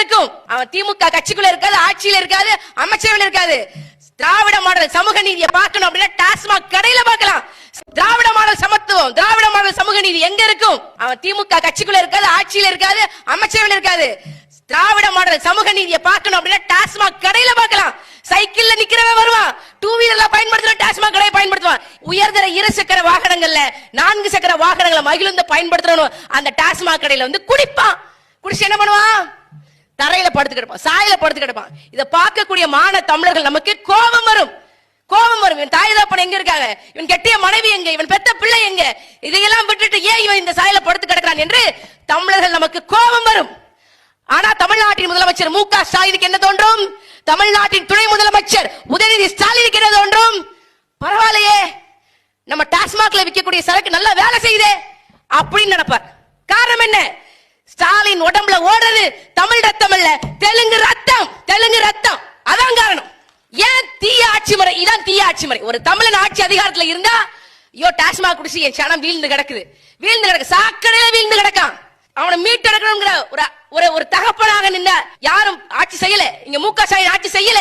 இருக்கும். அவன் திமுக கட்சிக்குள்ள இருக்காது ஆட்சியில இருக்காது அமைச்சரவையில் இருக்காது. திராவிட மாடல் சமூக நீதியை பார்க்கணும் அப்படின்னா டாஸ்மாக் கடையில பார்க்கலாம். திராவிட மாடல் சமத்துவம் திராவிட மாடல் சமூக நீதி எங்க இருக்கும்? அவன் திமுக கட்சிக்குள்ள இருக்காது ஆட்சியில இருக்காது அமைச்சரவையில் இருக்காது. திராவிட மாடல் சமூக நீதியை பார்க்கணும் அப்படின்னா டாஸ்மாக் கடையில பார்க்கலாம். சைக்கிள்ல நிக்கிறவன் வருவான். டூ வீலர்ல பயன்படுத்துற டாஸ்மாக் கடையை பயன்படுத்துவான். உயர்தர இரு சக்கர வாகனங்கள்ல நான்கு சக்கர வாகனங்களை மகிழ்ந்து பயன்படுத்தணும். அந்த டாஸ்மாக் கடையில வந்து குடிப்பான். குடிச்சு என்ன பண்ணுவான்? தரையில படுத்து கிடப்பான் சாயில படுத்து கிடப்பான். இதை பார்க்கக்கூடிய மான தமிழர்கள் நமக்கு கோபம் வரும். கோபம் வரும். இவன் தாய் தாப்பன் எங்க இருக்காங்க? இவன் கெட்டிய மனைவி எங்க? இவன் பெத்த பிள்ளை எங்க? இதையெல்லாம் விட்டுட்டு ஏன் இவன் இந்த சாயில படுத்து கிடக்கிறான் என்று தமிழர்கள் நமக்கு கோபம் வரும். ஆனா தமிழ்நாட்டின் முதலமைச்சர் மு க ஸ்டாலினுக்கு என்ன தோன்றும்? தமிழ்நாட்டின் துணை முதலமைச்சர் உதயநிதி ஸ்டாலினுக்கு என்ன தோன்றும்? பரவாயில்லையே. நம்ம டாஸ்மாக்ல விற்கக்கூடிய சரக்கு நல்லா வேலை செய்யுதே. அப்படின்னு நினைப்பார். ஸ்டாலின் உடம்புல ஓடுறது தமிழ் ரத்தம் இல்ல தெலுங்கு ரத்தம் தெலுங்கு ரத்தம். அதான் காரணம். ஏன் தீய ஆட்சி முறை? இதான் தீய ஆட்சி முறை. ஒரு தமிழன் ஆட்சி அதிகாரத்துல இருந்தா ஐயோ டாஸ்மாக் குடிச்சு என் சனம் வீழ்ந்து கிடக்குது. வீழ்ந்து கிடக்கு. சாக்கடையில வீழ்ந்து கிடக்கான். அவனை மீட்டெடுக்கணுங்கிற ஒரு ஒரு ஒரு தகப்பனாக நின்ன யாரும் ஆட்சி செய்யல. இங்க மு க ஸ்டாலின் ஆட்சி செய்யல.